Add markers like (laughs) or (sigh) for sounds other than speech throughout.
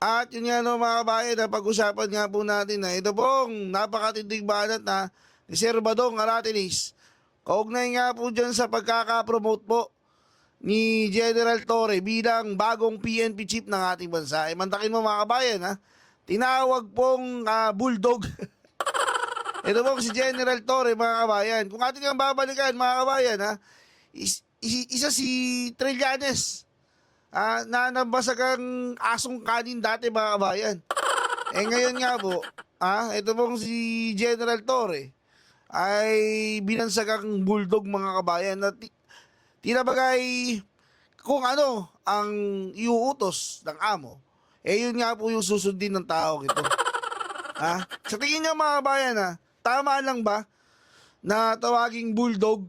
At yun nga no mga kabayan, na pag-usapan nga po natin na ito pong napakatindig banat na ni Sir Badong Aratilis. Kaugnay nga po dyan sa pagkakapromote po ni General Torre bilang bagong PNP chief ng ating bansa. E mantakin mo mga kabayan ha, tinawag pong ah, bulldog. (laughs) ito pong si General Torre mga kabayan. Kung ating ang babalikan mga kabayan ha, is- is- isa si Trillanes. Ah, na nabasagang asong kanin dati mga kabayan. Eh ngayon nga po, ah, ito pong si General Torre ay binansagang bulldog mga kabayan na ti- tinabagay kung ano ang iuutos ng amo. Eh yun nga po yung susundin ng tao ito. ha? Sa tingin niyo mga kabayan ha, tama lang ba na tawaging bulldog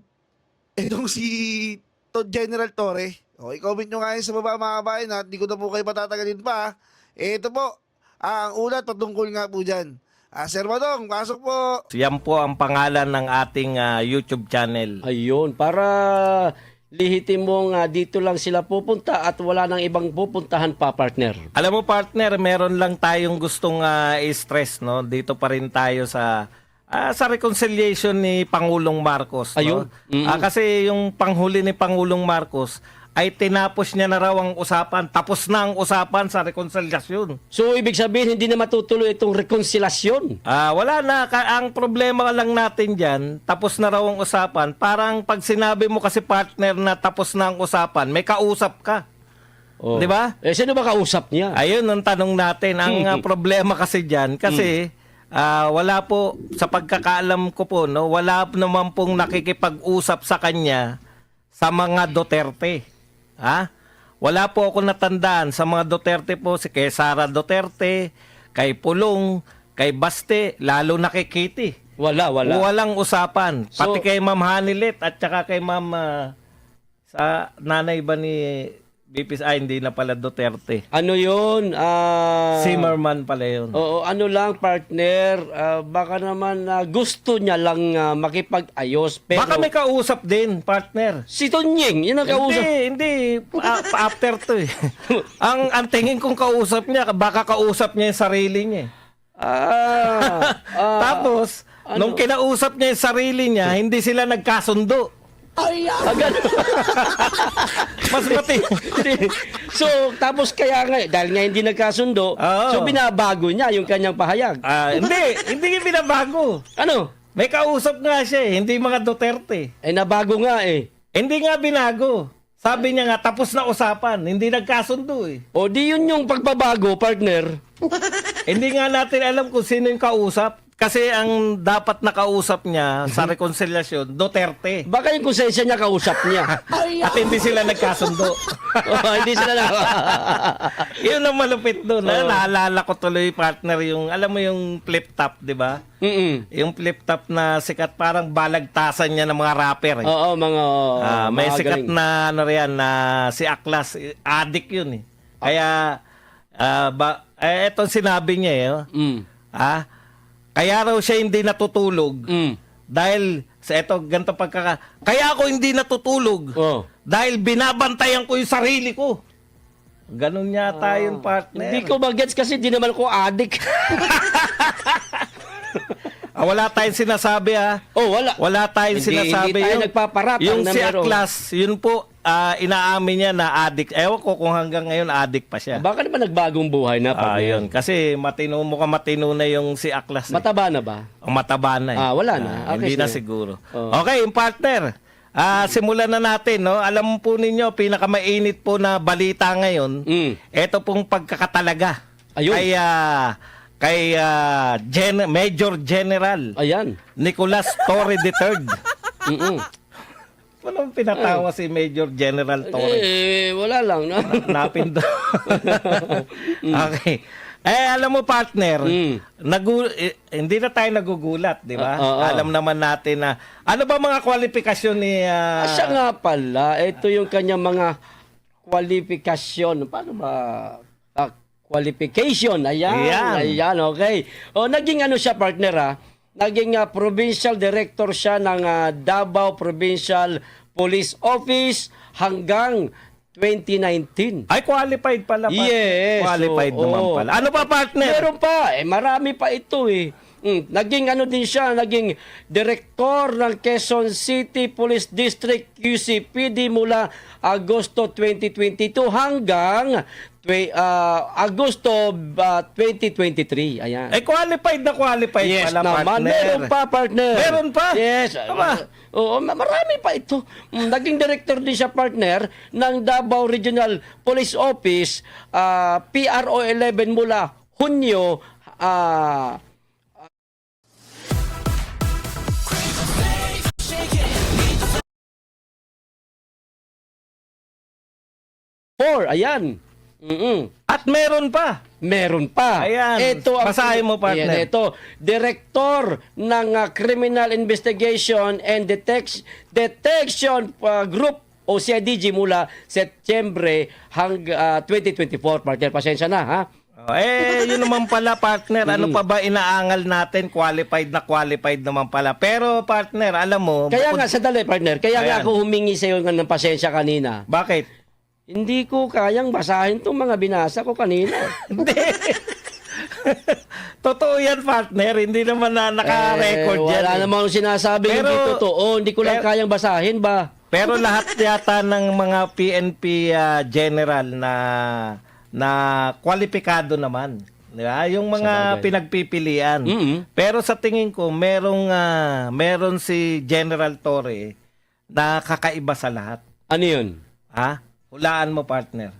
itong si to General Torre? O, i-comment nyo nga yun sa baba mga kabayan at di ko na po kayo patatagalin pa. ito po, ah, ang ulat patungkol nga po dyan. Ah, Sir Badong, pasok po. Yan po ang pangalan ng ating ah, YouTube channel. Ayun, para lihitin mo nga dito lang sila pupunta at wala nang ibang pupuntahan pa, partner. Alam mo partner, meron lang tayong gustong ah, i-stress no. Dito pa rin tayo sa ah, sa reconciliation ni Pangulong Marcos. Ayun. No? Ah, kasi yung panghuli ni Pangulong Marcos ay tinapos niya na raw ang usapan. Tapos na ang usapan sa reconciliation. So, ibig sabihin, hindi na matutuloy itong rekonsilasyon. Ah, wala na. Ka- ang problema lang natin diyan, tapos na raw ang usapan. Parang pag sinabi mo kasi partner na tapos na ang usapan, may kausap ka. Oh. Di ba? Eh, sino ba kausap niya? Ayun ang tanong natin. Ang ah, problema kasi diyan kasi ah, wala po sa pagkakaalam ko po no, wala naman pong nakikipag-usap sa kanya sa mga Duterte. Ha? Wala po ako natandaan sa mga Duterte po si kay Sara Duterte, kay Pulong, kay Baste, lalo na kay Kitty. Wala, wala. Walang usapan. So- Pati kay Ma'am Hanilet at saka kay Ma'am ah, sa nanay ba ni Bipis ay hindi na pala Duterte. Ano yun? Ah, Zimmerman pala yun. Oo, ano lang, partner, ah, baka naman ah, gusto niya lang ah, makipag-ayos. Pero Baka may kausap din, partner. si Tonying, yun ang kausap. Hindi, hindi. Pa- after to eh. (laughs) ang, ang tingin kong kausap niya, baka kausap niya yung sarili niya. eh. Ah, (laughs) ah, Tapos, nung kinausap niya yung sarili niya, hindi sila nagkasundo. Ah, ganun. (laughs) Mas mati. so, tapos kaya nga, dahil nga hindi nagkasundo, Oo. so binabago niya yung kanyang pahayag. Ah, hindi, hindi niya binabago. Ano? May kausap nga siya eh, hindi mga Duterte. Eh, nabago nga eh. Hindi nga binago. Sabi niya nga, tapos na usapan. Hindi nagkasundo eh. O di yun yung pagbabago, partner. Hindi nga natin alam kung sino yung kausap. Kasi ang dapat nakausap niya sa reconciliation, Duterte. Baka yung konsensya niya kausap niya. (laughs) At hindi sila nagkasundo. (laughs) oh, hindi sila na... (laughs) Yun ang malupit doon. Oh. Naalala ko tuloy, partner, yung, alam mo yung flip top, di ba? Mm-mm. Yung flip top na sikat, parang balagtasan niya ng mga rapper. Eh. Oo, mga... Ah, may mga sikat galing. na ano riyan na si Aklas, addict yun eh. Kaya ah, ba eh etong sinabi niya eh. oh. Mm. Ah, kaya raw siya hindi natutulog Mm. dahil sa eto ganito pagkaka Kaya ako hindi natutulog Oh. dahil binabantayan ko yung sarili ko. Ganun yata yung partner. Hindi ko magets kasi di naman ko addict. (laughs) Ah, wala tayong sinasabi ah. oh, wala. Wala tayong Hindi- sinasabi. hindi tayo Yung- nagpaparatang Yung na si meron. Aklas, yun po, ah, inaamin niya na addict. Ewan ko kung hanggang ngayon addict pa siya. Baka naman nagbagong buhay na Ah, partner. yun. Kasi matino mo ka matino na yung si Aklas. eh. Mataba na ba? Ang mataba na eh. Ah, wala na. Ah, hindi Okay, na sir. siguro. Oh. Okay, yung partner. Ah, simulan na natin, no? Alam po ninyo, pinakamainit po na balita ngayon, Mm. ito pong pagkakatalaga. Ayun. Kay, ah, kay ah, Gen- Major General Ayan. Nicolas Torre III. (laughs) Mm-mm. Ano pinatawa si Major General Torre? Eh, wala lang. No? Napindo. (laughs) okay. Eh, alam mo partner, Mm. nagu- eh, hindi na tayo nagugulat, di ba? Ah, ah, ah. Alam naman natin na, ano ba mga kwalifikasyon ni... ah, Ah, siya nga pala, ito yung kanyang mga kwalifikasyon. Paano ba? Qualification. Ayan. Ayan. Ayan, okay. O, naging ano siya, partner, ha? Naging ah, provincial director siya ng ah, Davao Provincial Police Office hanggang 2019. Ay, qualified pala. partner. Yes. Qualified oo, naman oo. pala. Ano pa, partner? Meron pa. Eh, marami pa ito eh. Mm, naging ano din siya, naging director ng Quezon City Police District QCPD mula Agosto 2022 hanggang ah, Agosto ah, 2023. Ayan. Ay, qualified na qualified Yes pala, naman. partner. Meron pa, partner. Meron pa? Yes. Aba. Oo, ma- marami pa ito. Mm, Naging director din siya, partner, ng Davao Regional Police Office, ah, PRO 11 mula Hunyo, ah, Four, ayan. Mm-mm. At meron pa. Meron pa. Ayan. Ito ang Basahin mo, partner. Ayan, ito, Director ng uh, Criminal Investigation and Detect- Detection uh, Group o CIDG mula Setyembre hanggang 2024. Partner, pasensya na ha. Oh, eh, yun naman pala, partner. Ano Mm. pa ba inaangal natin? Qualified na qualified naman pala. Pero, partner, alam mo... Kaya bukod- nga, sadali partner, kaya nga Ayan. ako humingi sa iyo ng pasensya kanina. Bakit? Hindi ko kayang basahin itong mga binasa ko kanina. (laughs) Hindi. Totoo yan, partner. Hindi naman na naka-record Eh, yan. Wala eh. namang sinasabi Pero- hindi totoo. Hindi ko lang pero- kayang basahin ba? Pero lahat yata ng mga PNP ah, general na na kwalipikado naman. Di ba? Yung mga Sabagay. pinagpipilian. Mm-mm. Pero sa tingin ko, merong ah, meron si General Torre na kakaiba sa lahat. Ano yun? Ha? Hulaan mo, partner.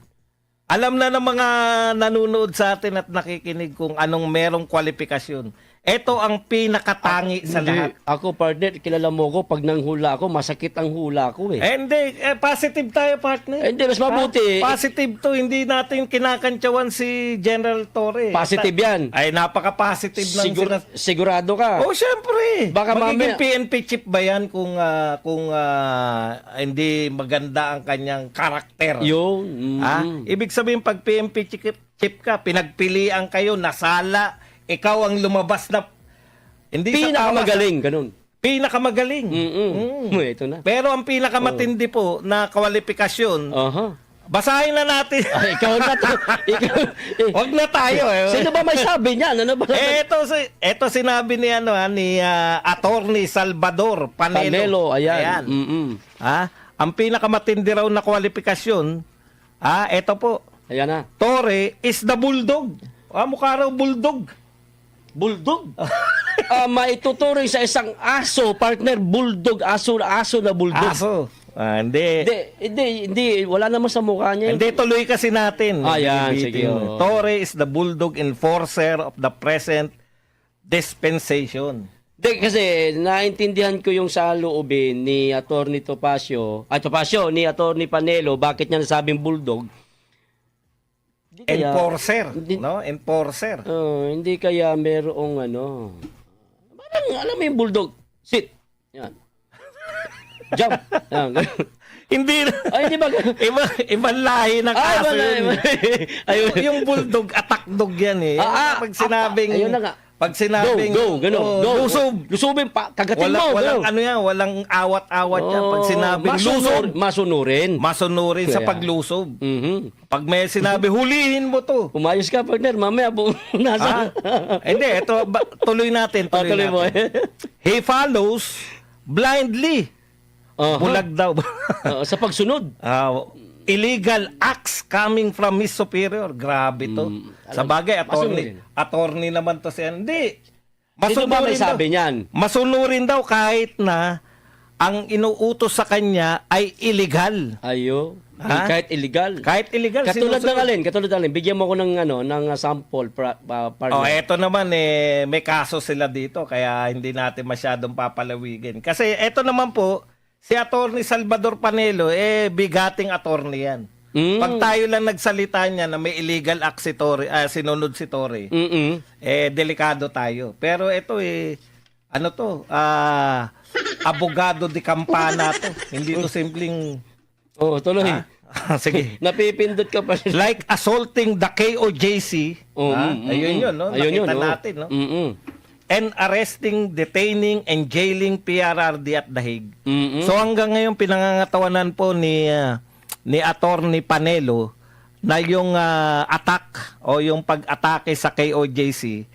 Alam na ng mga nanonood sa atin at nakikinig kung anong merong kwalifikasyon. Ito ang pinakatangi sa Hindi. lahat. Ako, partner, kilala mo ko, pag nanghula ako, masakit ang hula ko eh. Eh, hindi. Eh, positive tayo, partner. Eh, hindi, mas mabuti. Ha? Positive to. Hindi natin kinakantsawan si General Torre. Positive yan. Ay, napaka-positive ng Sigur- sinas- sigurado ka. Oh, syempre. Baka Magiging mamaya- PNP chip ba yan kung, ah, kung ah, hindi maganda ang kanyang karakter? Yun. mm. Ha? Ibig sabihin, pag PNP chip, chip ka, pinagpilian kayo, nasala, ikaw ang lumabas na... Hindi sa Pinakamagaling, ganun. Pinakamagaling. Mm-mm. Mm. (laughs) Ito na. Pero ang pinakamatindi po na kwalifikasyon, Aha. basahin na natin. Ay, ikaw na to. (laughs) ikaw, Huwag na tayo. Eh. Sino ba may sabi niyan? Ano ba? Eh, ito, si, ito sinabi ni, ano, ah, ni ah, Attorney Salvador Panelo. Panelo, ayan. Ayan. Mm-mm. Ha? Ang pinakamatindi raw na kwalifikasyon, ah, ito po, Ayan na. Torre is the bulldog. Ah, mukha raw bulldog. Bulldog. (laughs) Ah, maituturing sa isang aso, partner, bulldog, aso, aso na bulldog. Aso. Ah, hindi. Hindi, hindi, hindi, wala naman sa mukha niya. Hindi, tuloy kasi natin. Ah, yan, sige, oo. Torre is the bulldog enforcer of the present dispensation. Hindi, kasi naintindihan ko yung sa loobin ni Attorney Topacio, ay Topacio, ni Attorney Panelo, bakit niya nasabing bulldog. Hindi kaya- Enforcer. Hindi- No? Enforcer. Oh, hindi kaya merong ano. Parang alam mo yung bulldog. Sit. Yan. Jump. Yan. (laughs) Hindi na. Ay, hindi ba? Iba, ibang lahi ng Ay, aso wala. yun. (laughs) Ayun. yung, yung bulldog, attack dog yan eh. Ah, ah, pag sinabing, ayun na nga. Pag sinabing, go, go, ganun. oh, go. lusob. Lusubin pa. Kagatin Wala, mo. walang ganun. ano yan, walang awat-awat yan. Pag Oh, sinabing masunur- lusob, Masunurin. masunurin sa Kaya. paglusob. Mhm. Pag may sinabi, (laughs) hulihin mo to. Umayos ka, partner. Mamaya po. (laughs) Nasa. Hindi, ito, ba, tuloy natin. Oh, Tuloy, tuloy mo. natin. (laughs) He follows blindly. Aha. Bulag daw. Oo, sa pagsunod. Ah, illegal acts coming from his superior. Grabe to. sa bagay, attorney, attorney naman to siya. Hindi. Masunurin daw. sabi niyan? Masunurin daw kahit na ang inuutos sa kanya ay illegal. Ayo. Ha? Kahit illegal. Kahit illegal. Katulad ng sinusunod. alin, katulad ng alin. Bigyan mo ko ng ano, ng uh, sample pra, pa, partner. Oh, eto naman eh may kaso sila dito kaya hindi natin masyadong papalawigin. Kasi eto naman po si Attorney Salvador Panelo eh bigating attorney yan. Mm. Pag tayo lang nagsalita niya na may illegal act si Torre, ah, sinunod si Torre, Mm-mm. eh delikado tayo. Pero ito eh ano to? Ah abogado de campana to. Hindi to simpleng Oh, tuloy. Ah, (laughs) sige. (laughs) Napipindot ka pa. Like assaulting the KOJC. Oh, ah, mm, mm, ayun mm. yun, no? Ayun yun, Nakita oh. natin, no? Mm-mm. And arresting, detaining, and jailing PRRD at Dahig. Mm-mm. So hanggang ngayon pinangangatawanan po ni ah, ni Attorney Panelo na yung ah, attack o yung pag-atake sa KOJC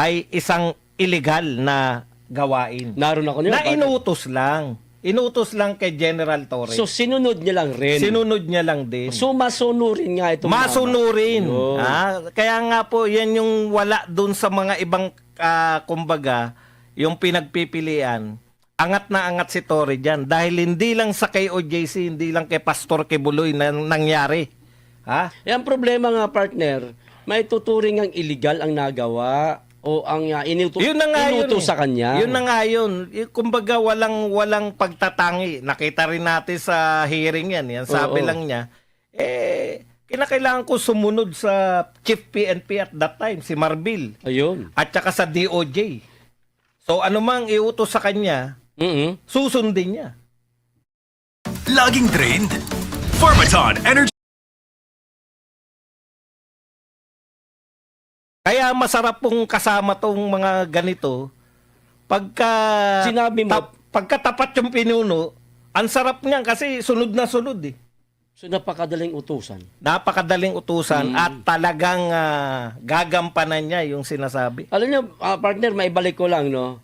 ay isang illegal na gawain. Naroon ako niyo. na inutos lang. Inutos lang kay General Torres. So sinunod niya lang rin. Sinunod niya lang din. so masunurin nga itong Masunurin. Yun. Ah, kaya nga po, yan yung wala dun sa mga ibang, ah, kumbaga, yung pinagpipilian. Angat na angat si Torre dyan. Dahil hindi lang sa KOJC, hindi lang kay Pastor Kibuloy na nangyari. Ha? Eh, ang problema nga partner, may tuturing ang illegal ang nagawa o ang uh, inuto, Yun na nga yun. inuto eh. sa kanya. Yun na nga yun. Y- Kumbaga, walang, walang pagtatangi. Nakita rin natin sa hearing yan. Yan sabi Oo. lang niya. Eh, kinakailangan ko sumunod sa Chief PNP at that time, si Marbil. Ayun. at saka sa DOJ. So ano mang iutos sa kanya, mm susundin niya. Laging drained? Pharmaton Energy Kaya masarap pong kasama tong mga ganito. Pagka Sinabi mo- tap- pagka tapat yung pinuno, ang sarap niyan kasi sunod na sunod eh. So napakadaling utusan. Napakadaling utusan at talagang ah, gagampanan niya yung sinasabi. Alam niyo, ah, partner, maibalik ko lang, no?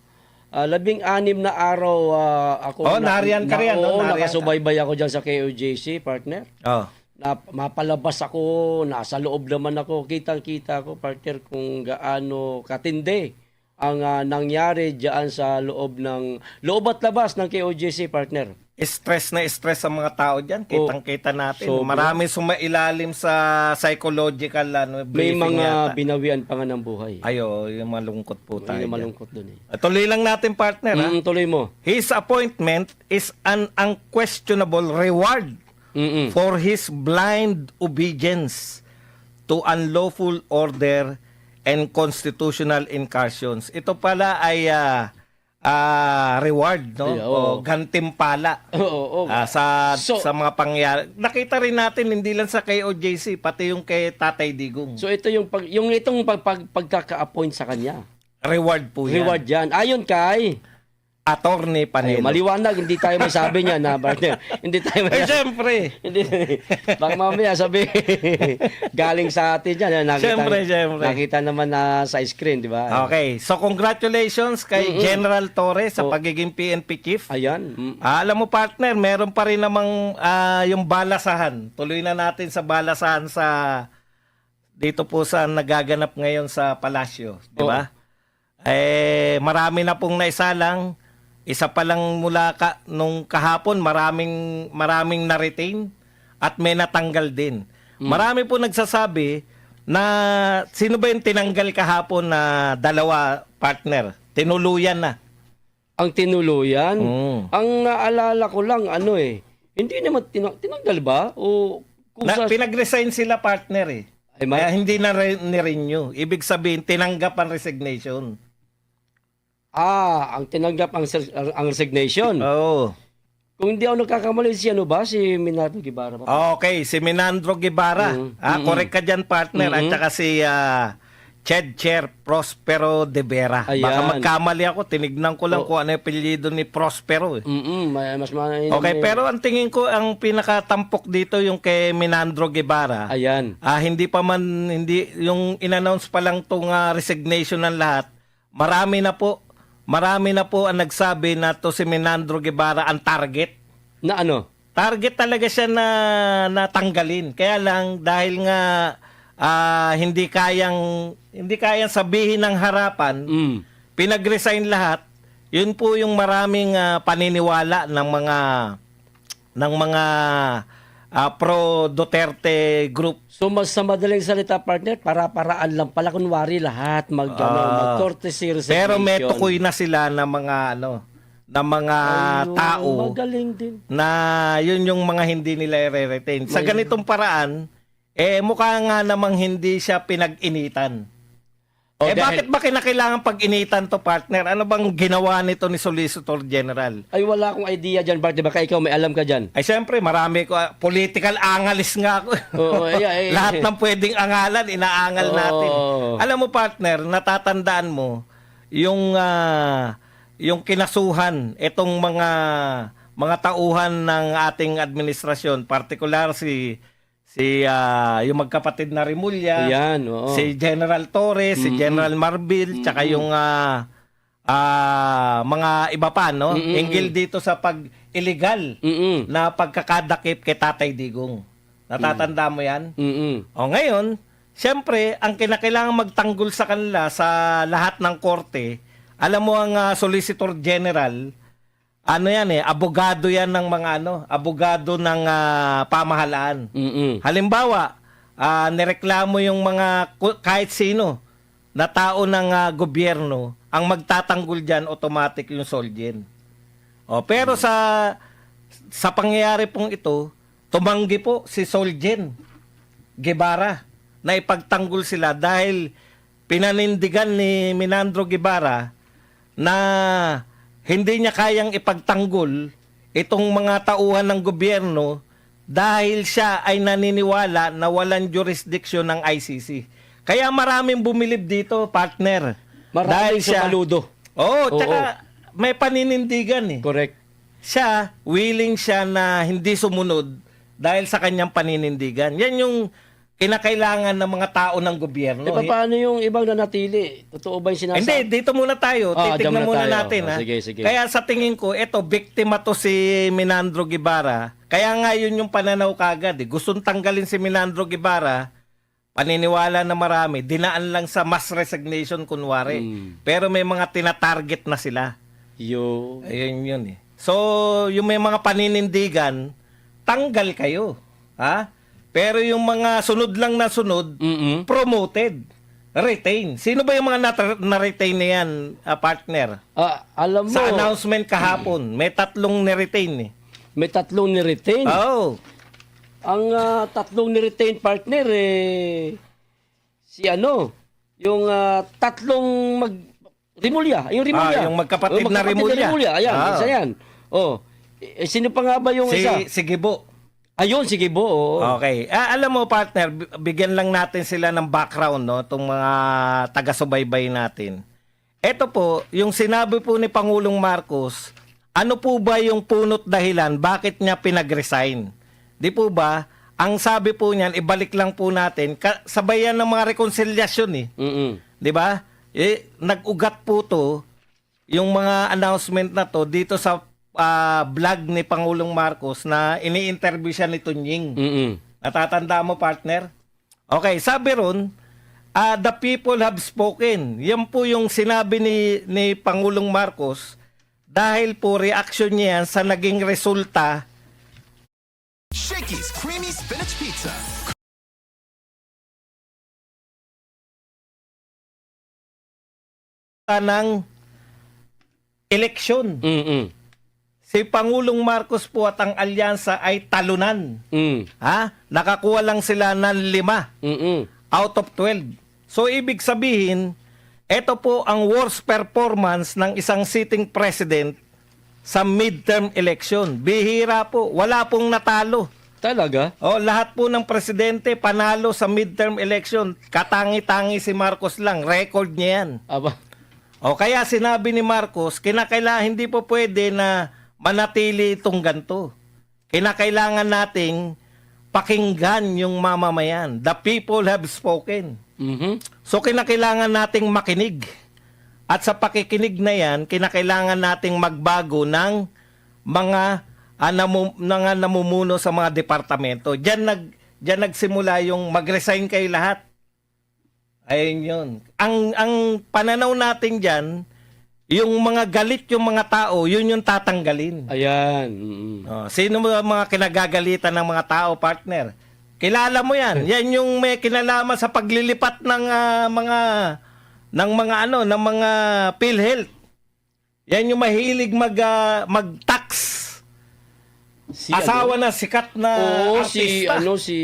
Ah, labing anim na araw ah, ako Oh, nariyan ka riyan, no? oo, Nariyan ka. nakasubaybay ako dyan sa KOJC, partner. Oh. na mapalabas ako, nasa loob naman ako, kitang-kita ko, partner, kung gaano katindi ang ah, nangyari diyan sa loob ng, loob at labas ng KOJC, partner. Stress na stress sa mga tao diyan, kitang-kita natin. Sobra. Marami sumailalim sa psychological ano, May mga yata. binawian pa nga ng buhay. Ayo, yung malungkot po tayo. Yung malungkot dun eh. Ah, Tuloy lang natin partner ha. Mm, tuloy mo. His appointment is an unquestionable reward Mm-mm. for his blind obedience to unlawful order and constitutional incursions. Ito pala ay ah, ah, reward, no? Ay, oo. O gantimpala. (laughs) Oo, oo. ah, sa So- sa mga pangyayari. Nakita rin natin hindi lang sa KOJC, pati yung kay Tatay Digong. So ito yung pag, yung itong pag, pag, pagkaka-appoint sa kanya. reward po yan. Reward yan. Ayon kay Attorney Ay, Panelo. maliwanag, hindi tayo masabi niya na partner. hindi tayo Eh, masabi. syempre. Hindi. Baka mamaya sabi, galing sa atin yan. Nakita, Siyempre, siyempre. Nakita naman na sa screen, di ba? Okay, so congratulations kay General Torres sa Oh. pagiging PNP chief. Ayan. Mm. Ah, alam mo partner, meron pa rin namang ah, yung balasahan. Tuloy na natin sa balasahan sa dito po sa nagaganap ngayon sa palasyo, di ba? Eh marami na pong naisalang. Isa pa lang mula ka, nung kahapon, maraming maraming na-retain at may natanggal din. Marami po nagsasabi na sino ba yung tinanggal kahapon na dalawa partner? Tinuluyan na. Ang tinuluyan. Mm. Ang naalala ko lang, ano eh, hindi naman tinang- tinanggal ba? O kung Na, sa... pinag-resign sila partner eh. Ay, ma- Kaya hindi na re- ni-renew. Ibig sabihin, tinanggap ang resignation. Ah, ang tinanggap ang, ang, resignation. Oo. Kung hindi ako nagkakamali, si ano ba? Si Minato Gibara ba? Okay, si Minandro Guevara. Mm. Ah, correct ka dyan, partner. At Mm-mm. saka si ah, Ched Chair Prospero de Vera. Baka Ayan. magkamali ako. Tinignan ko lang Oh. kung ano yung apelyido ni Prospero. Eh. Mm-mm, may- mas ma- Okay, pero ang tingin ko, ang pinakatampok dito yung kay Minandro Guevara. Ayan. Ah, hindi pa man hindi yung inannounce pa lang tong ah, resignation ng lahat. Marami na po. Marami na po ang nagsabi na to si Minandro Guevara ang target. Na ano? Target talaga siya na natanggalin. Kaya lang dahil nga ah, hindi kayang hindi kayang sabihin ng harapan, Mm. pinag-resign lahat. Yun po yung maraming ah, paniniwala ng mga ng mga ah, pro Duterte group So mas sa madaling salita partner, para-paraan lang pala kunwari lahat mag ano, Ah. mag-courtesy resignation. Pero may tukoy na sila ng mga ano, ng mga Ayun, tao Magaling din. na yun yung mga hindi nila i-retain. Sa ganitong paraan, eh mukha nga namang hindi siya pinag-initan. O, eh dahil- bakit ba kinakailangan pag-initan to partner? Ano bang ginawa nito ni Solicitor General? Ay wala akong idea dyan, partner. Baka ikaw may alam ka dyan. Ay syempre, marami ko, ah, political analyst nga ako. Oo, ay, ay, (laughs) Lahat ng pwedeng angalan, inaangal Oo. natin. Alam mo partner, natatandaan mo, yung, ah, yung kinasuhan, itong mga mga tauhan ng ating administrasyon, partikular si si ah, yung magkapatid na Rimulya, Ayan, oo. si General Torres, si General Marbil, tsaka yung ah, ah, mga iba pa, no? Hinggil dito sa pag-illegal Mm-mm. na pagkakadakip kay Tatay Digong. Natatanda mo yan? Mm-mm. O ngayon, siyempre, ang kinakailangan magtanggol sa kanila sa lahat ng korte, alam mo ang ah, Solicitor General, ano yan eh, abogado yan ng mga ano, abogado ng ah, pamahalaan. Mm-mm. Halimbawa, ah, nireklamo yung mga kahit sino na tao ng ah, gobyerno, ang magtatanggol diyan automatic yung Solgen. O pero sa sa pangyayari pong ito, tumanggi po si Solgen Guevara na ipagtanggol sila dahil pinanindigan ni Minandro Guevara na hindi niya kayang ipagtanggol itong mga tauhan ng gobyerno dahil siya ay naniniwala na walang jurisdiction ng ICC. Kaya maraming bumilib dito, partner. Maraming sumaludo. Oo, Oo. tsaka may paninindigan eh. Correct. Siya, willing siya na hindi sumunod dahil sa kanyang paninindigan. Yan yung kinakailangan ng mga tao ng gobyerno. Eh, paano yung ibang nanatili? Totoo ba yung sinasabi? Hindi, dito muna tayo. Ah, Titignan muna tayo. natin. Oh, ha? sige, sige. Kaya sa tingin ko, eto, biktima to si Minandro Guevara. Kaya nga yun yung pananaw kagad. Eh. Gustong tanggalin si Minandro Guevara, paniniwala na marami, dinaan lang sa mass resignation kunwari. Hmm. Pero may mga tinatarget na sila. Yo. Ayun yun eh. So, yung may mga paninindigan, tanggal kayo. Ha? Pero yung mga sunod lang na sunod, Mm-mm. promoted. Retain. Sino ba yung mga nat- na-retain na yan, ah, partner? Ah, alam mo, Sa announcement kahapon, may tatlong na-retain eh. may tatlong ni-retain. Oh. Ang ah, tatlong ni-retain partner, eh, si ano, yung ah, tatlong mag... Rimulya, yung Rimulya. Ah, yung magkapatid na Rimulya. Ayan, Ah. isa yan. Oh. Eh, sino pa nga ba yung Si, isa? si Gibo. Ayun, sige bo. oo. Okay. Ah, alam mo, partner, bi- bigyan lang natin sila ng background, no? Itong mga taga-subaybay natin. Ito po, yung sinabi po ni Pangulong Marcos, ano po ba yung punot dahilan bakit niya pinag-resign? Di po ba? Ang sabi po niyan, ibalik lang po natin, ka- sabayan ng mga rekonsilyasyon eh. Mm-mm. Di ba? Eh, nag-ugat po to, yung mga announcement na to, dito sa ah, vlog ni Pangulong Marcos na ini-interview siya ni Tunying. Mm-mm. Natatanda mo, partner? Okay, sabi ron, ah, the people have spoken. Yan po yung sinabi ni, ni Pangulong Marcos dahil po reaction niya yan sa naging resulta Shakey's Creamy Spinach Pizza. ng eleksyon. Mm-mm. Si Pangulong Marcos po at ang alyansa ay talunan. Mm. Ha? Nakakuha lang sila ng lima Mm-mm. out of 12. So, ibig sabihin, ito po ang worst performance ng isang sitting president sa midterm election. Bihira po. Wala pong natalo. Talaga? O, lahat po ng presidente panalo sa midterm election. Katangi-tangi si Marcos lang. Record niya yan. Aba. O kaya sinabi ni Marcos, kinakailangan hindi po pwede na manatili itong ganto. Kinakailangan nating pakinggan yung mamamayan. The people have spoken. Mhm. So kinakailangan nating makinig. At sa pakikinig na yan, kinakailangan nating magbago ng mga ah, namu, mga namumuno sa mga departamento. Diyan nag diyan nagsimula yung mag-resign kayo lahat. Ayun yun. Ang ang pananaw natin diyan, yung mga galit yung mga tao, yun yung tatanggalin. Ayan. Mm-mm. Oh, sino mo ang mga kinagagalitan ng mga tao, partner? Kilala mo 'yan. (laughs) Yan yung may kinalaman sa paglilipat ng ah, mga ng mga ano, ng mga PhilHealth. Yan yung mahilig mag ah, mag-tax. Si Asawa na sikat na Oo, si artista. ano si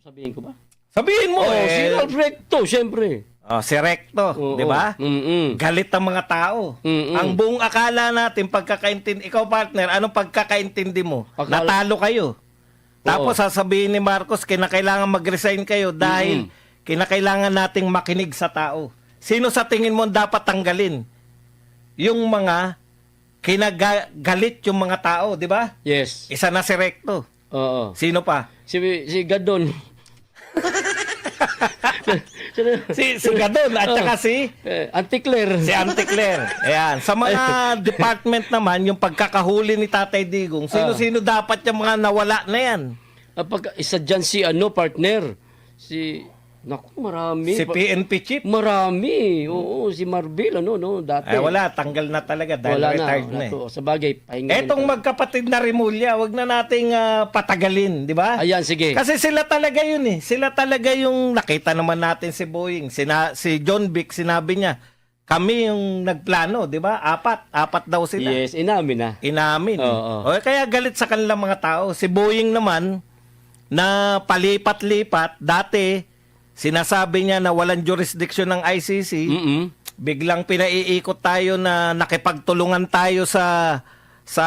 sabihin ko ba? Sabihin mo Oh, eh. si Ralph Recto, syempre. Oh, si Recto, Oo. 'di ba? Mm-mm. Galit ang mga tao. Mm-mm. Ang buong akala natin pagkakaintindi, ikaw partner, anong pagkakaintindi mo? Akala- Natalo kayo. Tapos sasabihin ni Marcos, kinakailangan mag-resign kayo dahil kinakailangan nating makinig sa tao. Sino sa tingin mo dapat tanggalin? Yung mga kinagalit yung mga tao, di ba? Yes. Isa na si Recto. Oo. Sino pa? Si, si Gadon. (laughs) (laughs) Si, si Gadon at saka si, eh, Auntie Claire. si Auntie Claire. Ayan. Sa mga (laughs) department naman, yung pagkakahuli ni Tatay Digong, sino-sino dapat yung mga nawala na yan? Ah, pag, isa dyan si ano, partner. Si, naku, marami. Si PNP Chief. Marami. Oo, si Marbil, ano, no, dati. Ay, wala, tanggal na talaga dahil Wala retired na, eh. Sa bagay, pahinga. Etong magkapatid na Rimulya, wag na nating ah, patagalin, di ba? Ayan, sige. Kasi sila talaga yun eh. Sila talaga yung nakita naman natin si Boeing. Sina, si John Vic, sinabi niya, kami yung nagplano, di ba? Apat. Apat daw sila. Yes, inamin na. Inamin. eh. Oo. O, kaya galit sa kanilang mga tao. Si Boeing naman, na palipat-lipat, dati, sinasabi niya na walang jurisdiction ng ICC, Mm-mm. biglang pinaiikot tayo na nakipagtulungan tayo sa sa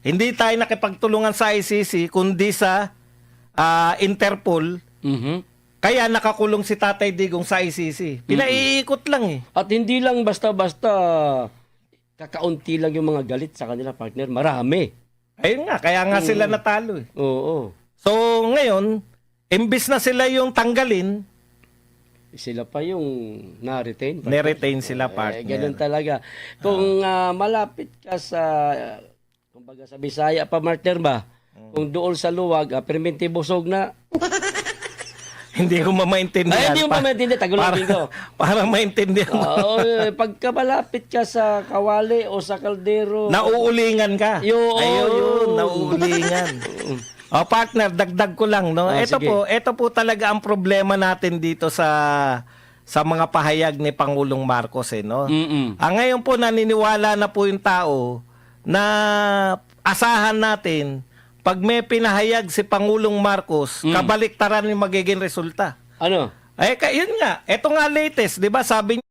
hindi tayo nakipagtulungan sa ICC kundi sa ah, Interpol Mhm. kaya nakakulong si Tatay Digong sa ICC pinaiikot lang eh At hindi lang basta-basta kakaunti lang yung mga galit sa kanila, partner. Marami. ayun nga kaya nga sila natalo eh Oo. so ngayon imbis na sila yung tanggalin Sila pa yung na-retain. partner. niretain sila Eh, partner ganun talaga. Kung ah, malapit ka sa, kumbaga sa Bisaya pa, partner ba? Mm. Kung dool sa luwag, ah, perminti busog na. (laughs) hindi ko mamaintindihan Ay, hindi mo Pa- pa maintindihan. Tagulagin ko. (laughs) para maintindihan mo Oo, eh, pagka malapit ka sa Kawali o sa Kaldero, Nauulingan ka. Yo, Ayun, yun. nauulingan. (laughs) o partner, dagdag ko lang, no. Ah, ito sige. po, ito po talaga ang problema natin dito sa sa mga pahayag ni Pangulong Marcos eh, no. Mm-mm. Ang ngayon po naniniwala na po yung tao na asahan natin pag may pinahayag si Pangulong Marcos, kabaliktaran yung magiging resulta. ano? Eh, yun nga. Ito nga latest, di ba? Sabi niya,